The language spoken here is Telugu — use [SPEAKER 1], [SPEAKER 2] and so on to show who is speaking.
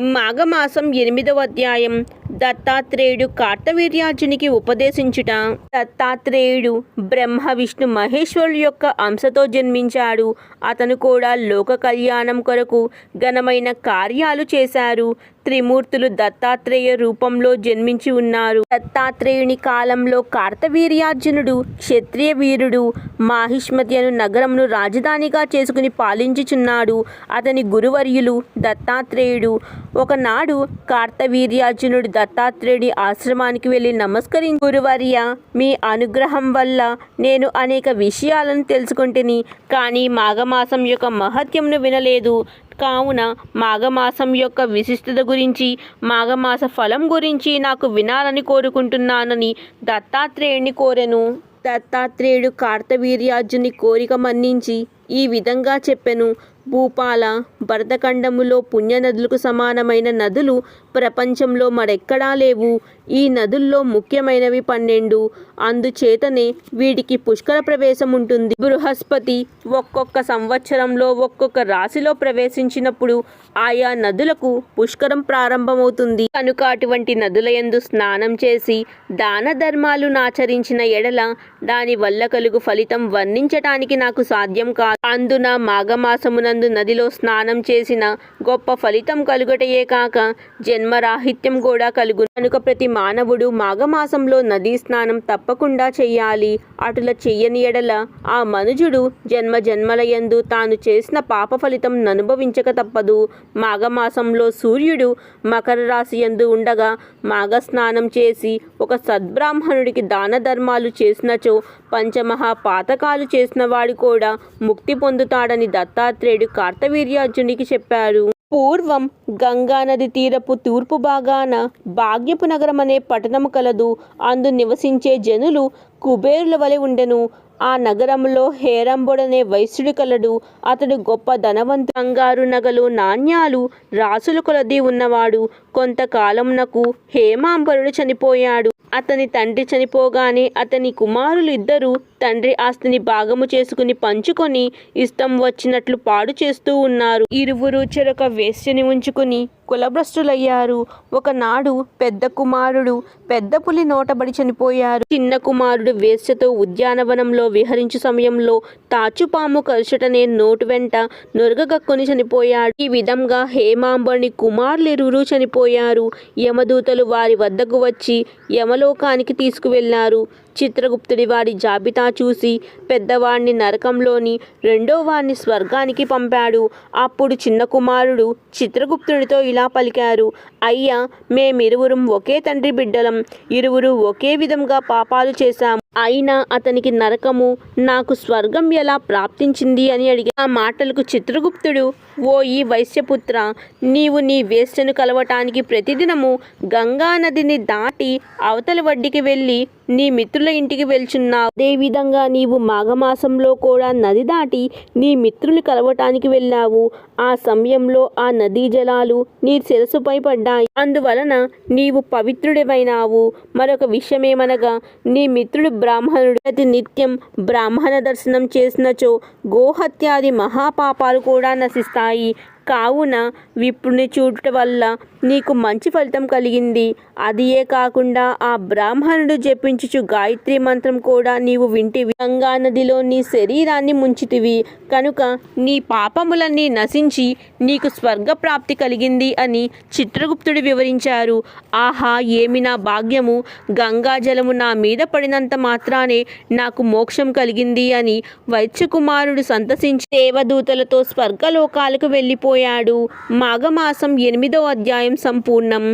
[SPEAKER 1] మాఘమాసం ఎనిమిదవ అధ్యాయం. దత్తాత్రేయుడు కార్తవీర్యార్జునికి ఉపదేశించుట. దత్తాత్రేయుడు బ్రహ్మ విష్ణు మహేశ్వరుడు యొక్క అంశతో జన్మించాడు. అతను కూడా లోక కళ్యాణం కొరకు ఘనమైన కార్యాలు చేశారు. త్రిమూర్తులు దత్తాత్రేయ రూపంలో జన్మించి ఉన్నారు. దత్తాత్రేయుని కాలంలో కార్తవీర్యార్జునుడు క్షత్రియ వీరుడు మాహిష్మతి అను నగరమును రాజధానిగా చేసుకుని పాలించుచున్నాడు. అతని గురువర్యులు దత్తాత్రేయుడు. ఒకనాడు కార్తవీర్యార్జునుడు దత్తాత్రేయుడి ఆశ్రమానికి వెళ్ళి నమస్కరించి గురువర్య మీ అనుగ్రహం వల్ల నేను అనేక విషయాలను తెలుసుకుంటుని కానీ మాఘమాసం యొక్క మహత్యంను వినలేదు. కావున మాఘమాసం యొక్క విశిష్టత గురించి మాఘమాస ఫలం గురించి నాకు వినాలని కోరుకుంటున్నానని దత్తాత్రేయుని కోరెను. దత్తాత్రేయుడు కార్తవీర్యార్జుని కోరిక మన్నించి ఈ విధంగా చెప్పెను. భూపాల భరతఖండములో పుణ్యనదులకు సమానమైన నదులు ప్రపంచంలో మరెక్కడా లేవు. ఈ నదుల్లో ముఖ్యమైనవి పన్నెండు. అందుచేతనే వీటికి పుష్కర ప్రవేశం ఉంటుంది బృహస్పతి ఒక్కొక్క సంవత్సరంలో ఒక్కొక్క రాశిలో ప్రవేశించినప్పుడు ఆయా నదులకు పుష్కరం ప్రారంభమవుతుంది. కనుక అటువంటి నదుల యందు స్నానం చేసి దాన ధర్మాలు నాచరించిన ఎడల దాని వల్ల కలుగు ఫలితం వర్ణించటానికి నాకు సాధ్యం కాదు. అందున మాఘమాసమునందు నదిలో స్నానం చేసిన గొప్ప ఫలితం కలుగటయే కాక జన్మరాహిత్యం కూడా కలుగు కనుక ప్రతి మానవుడు మాఘమాసంలో నదీ స్నానం తప్పకుండా చెయ్యాలి. అటుల చెయ్యని ఎడల ఆ మనుజుడు జన్మ జన్మలయందు తాను చేసిన పాప ఫలితం అనుభవించక తప్పదు. మాఘమాసంలో సూర్యుడు మకర రాశి యందు ఉండగా మాఘ స్నానం చేసి ఒక సద్బ్రాహ్మణుడికి దాన ధర్మాలు చేసినచో పంచమహా పాతకాలు చేసిన వాడు కూడా ముక్తి పొందుతాడని దత్తాత్రేయుడు కార్తవీర్యార్జునికి చెప్పారు. పూర్వం గంగానది తీరపు తూర్పు భాగాన భాగ్యపు నగరం అనే పట్టణము కలదు. అందు నివసించే జనులు కుబేరుల వలె ఉండెను. ఆ నగరంలో హేరంబుడనే వైశ్యుడు కలడు. అతడు గొప్ప ధనవంతు. బంగారు నగలు నాణ్యాలు రాసుల కొలది ఉన్నవాడు. కొంతకాలంనకు హేమాంబరుడు చనిపోయాడు. అతని తండ్రి చనిపోగానే అతని కుమారులు ఇద్దరు తండ్రి ఆస్తిని భాగము చేసుకుని పంచుకొని ఇష్టం వచ్చినట్లు పాడు చేస్తూ ఉన్నారు. ఇరువురు చెరొక వేశ్యని ఉంచుకుని కులభ్రష్టులయ్యారు. ఒకనాడు పెద్ద కుమారుడు పెద్ద పులి నోటబడి చనిపోయారు. చిన్న కుమారుడు వేశ్యతో ఉద్యానవనంలో విహరించు సమయంలో తాచుపాము కరుచుటనే నోటు వెంట నొరగగక్కుని చనిపోయాడు. ఈ విధంగా హేమాంబని కుమారులిరువురు చనిపోయారు. యమదూతలు వారి వద్దకు వచ్చి యమలోకానికి తీసుకువెళ్ళారు చిత్రగుప్తుడి వారి జాబితా చూసి పెద్దవాడిని నరకంలోని రెండో వాణ్ణి స్వర్గానికి పంపాడు. అప్పుడు చిన్న కుమారుడు చిత్రగుప్తుడితో ఇలా పలికారు. అయ్యా మేమిరువురం ఒకే తండ్రి బిడ్డలం. ఇరువురు ఒకే విధంగా పాపాలు చేశాం అయినా అతనికి నరకము నాకు స్వర్గం ఎలా ప్రాప్తించింది అని అడిగి ఆ మాటలకు చిత్రగుప్తుడు ఓ ఈ వైశ్యపుత్ర నీవు నీ వేశ్యను కలవటానికి ప్రతిదినము గంగా నదిని దాటి అవతల వడ్డికి వెళ్ళి నీ మిత్రుల ఇంటికి వెళ్చున్నావు. అదేవిధంగా నీవు మాఘమాసంలో కూడా నది దాటి నీ మిత్రులు కలవటానికి వెళ్ళావు. ఆ సమయంలో ఆ నదీ జలాలు నీ శిరస్సుపై పడ్డాయి. అందువలన నీవు పవిత్రుడివైనావు. మరొక విషయమేమనగా నీ మిత్రుడు బ్రాహ్మణుడు. ప్రతి నిత్యం బ్రాహ్మణ దర్శనం చేసినచో గోహత్యాది మహాపాపాలు కూడా నశిస్తాయి. Pai కావున విప్రుని చూడట వల్ల నీకు మంచి ఫలితం కలిగింది. అదియే కాకుండా ఆ బ్రాహ్మణుడు జపించుచు గాయత్రి మంత్రం కూడా నీవు వింటివి. గంగా నదిలో నీ శరీరాన్ని ముంచితివి. కనుక నీ పాపములన్నీ నశించి నీకు స్వర్గ ప్రాప్తి కలిగింది అని చిత్రగుప్తుడు వివరించారు. ఆహా ఏమి నా భాగ్యము? గంగా జలము నా మీద పడినంత మాత్రానే నాకు మోక్షం కలిగింది అని వైద్యకుమారుడు సంతసించి దేవదూతలతో స్వర్గలోకాలకు వెళ్ళిపోయాడు మాఘమాసం ఎనిమిదో అధ్యాయం సంపూర్ణం.